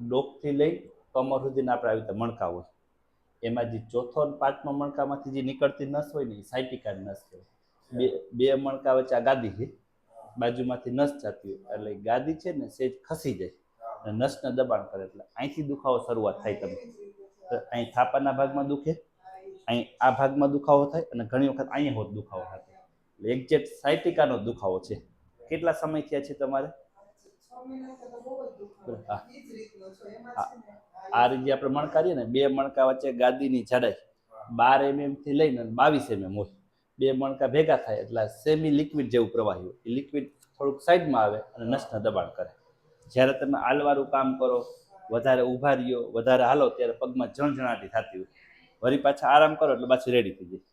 ડોકથી લઈ કમર સુધીના આપણે આવી રીતે મણકા હોય એમાં જે ચોથો અને પાંચમા મણકામાંથી જે નીકળતી નસ હોય ને, એ સાયટિકા નસ કહેવાય. બે બે મણકા વચ્ચે આ ગાદી છે. બાજુમાંથી નસ જતી હોય. એટલે ગાદી છે ને, સેજ ખસી જાય. અને નસને દબાણ કરે. એટલે અહીંથી દુખાવો શરૂઆત થાય તમે અહીં થાપાના ભાગમાં દુખે. અહીં આ ભાગમાં દુખાવો થાય અને ઘણી વખત અહીંયા હોત દુખાવો થાય એટલે એક્ઝેક્ટ સાયટિકાનો દુખાવો છે. કેટલા સમય થયા છે તમારે. આ રીતે આપણે મણકારીએ ને બે મણકા વચ્ચે ગાદીની જાડાઈ. બાર એમએમથી લઈને બાવીસ એમએમ હોય બે મણકા ભેગા થાય એટલે સેમી લિક્વિડ જેવું પ્રવાહી હોય. એ લિક્વિડ થોડુંક સાઈડમાં આવે અને નસને દબાણ કરે. જ્યારે તમે આલવારું કામ કરો વધારે ઊભા રહ્યો વધારે હાલો ત્યારે પગમાં ઝણઝણાટી થતી હોય. વળી પાછા આરામ કરો એટલે પાછી રેડી થઈ જાય.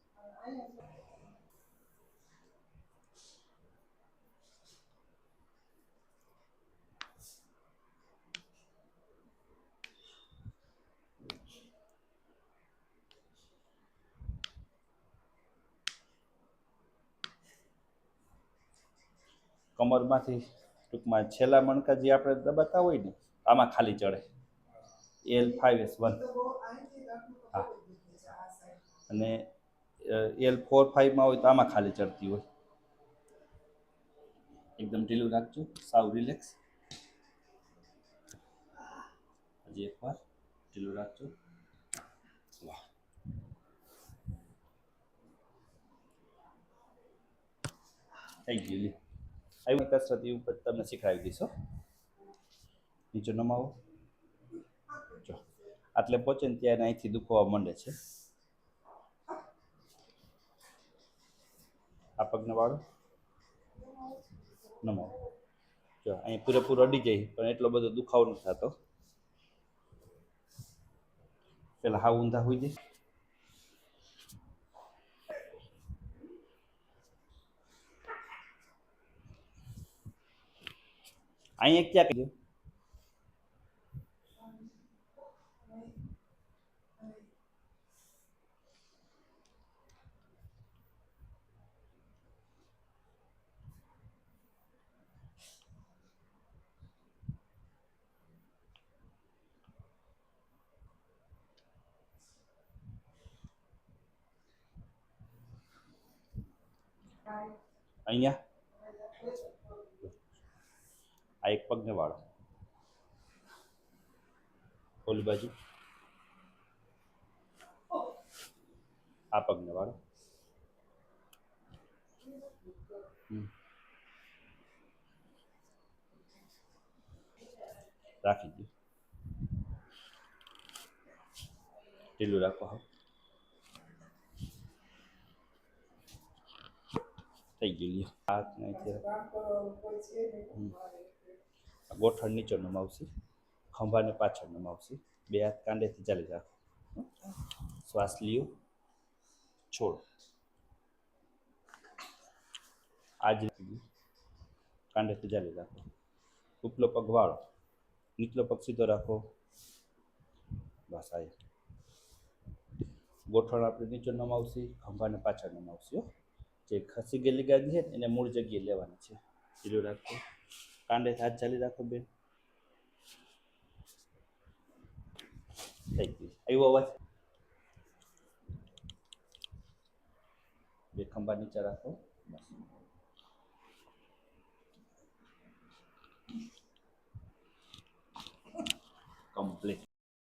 કમરમાંથી ટૂંકમાં છેલ્લા મણકા જે આપણે દબાતા હોય ને, આમાં ખાલી ચડે. એલ ફાઈવ એસ વન હા. અને એલ ફોર ફાઈવમાં હોય તો આમાં ખાલી ચડતી હોય. એકદમ ઢીલું રાખજો. સાવ રિલેક્સ હજી એકવાર ઢીલું રાખજો. વાહ. થઈ ગયું આવી કસરત ઉપર તમને શીખવાડી દઈશ. નીચે નમાવો. જો, આટલે પહોંચે ને ત્યારે અહીંથી દુખવા માંડે છે. આ પગને વાળો. નમાવો. જો અહીં પૂરેપૂરો અડી જાય, પણ એટલો બધો દુખાવો નથી થતો. પેલા હા ઊંધા હોઈ જાય. અહીંયા ક્યાં કર્યું અહીંયા આ એક પગને વાળો ઓલી બાજુ. આ પગને વાળો. હમ. રાખી દો. ઢીલું રાખો, હા. થઈ ગયું, લ્યો. હાથ અહીંથી હમ. આ ગોઠણ નીચે નમાવશી ખંભાને પાછળ નમાવશી બે હાથ કાંડેથી ચાલી રાખો. શ્વાસ લ્યો, છોડ. આ કાંડેથી ચાલી રાખો. ઉપલો પગ વાળો, નીચલો પગ સીધો રાખો. બસ આ ગોઠણ આપણે નીચે નમાવશી ખંભાને પાછળ નમાવશી જે ખસી ગયેલી ગાદી છે એને મૂળ જગ્યાએ લેવાની છે. ઢીલું રાખો. કાંડે હાથ ચાલી રાખો બેન. થઈ ગયું. આવ્યો અવાજ? બે ખંભા નીચે રાખો. બસ.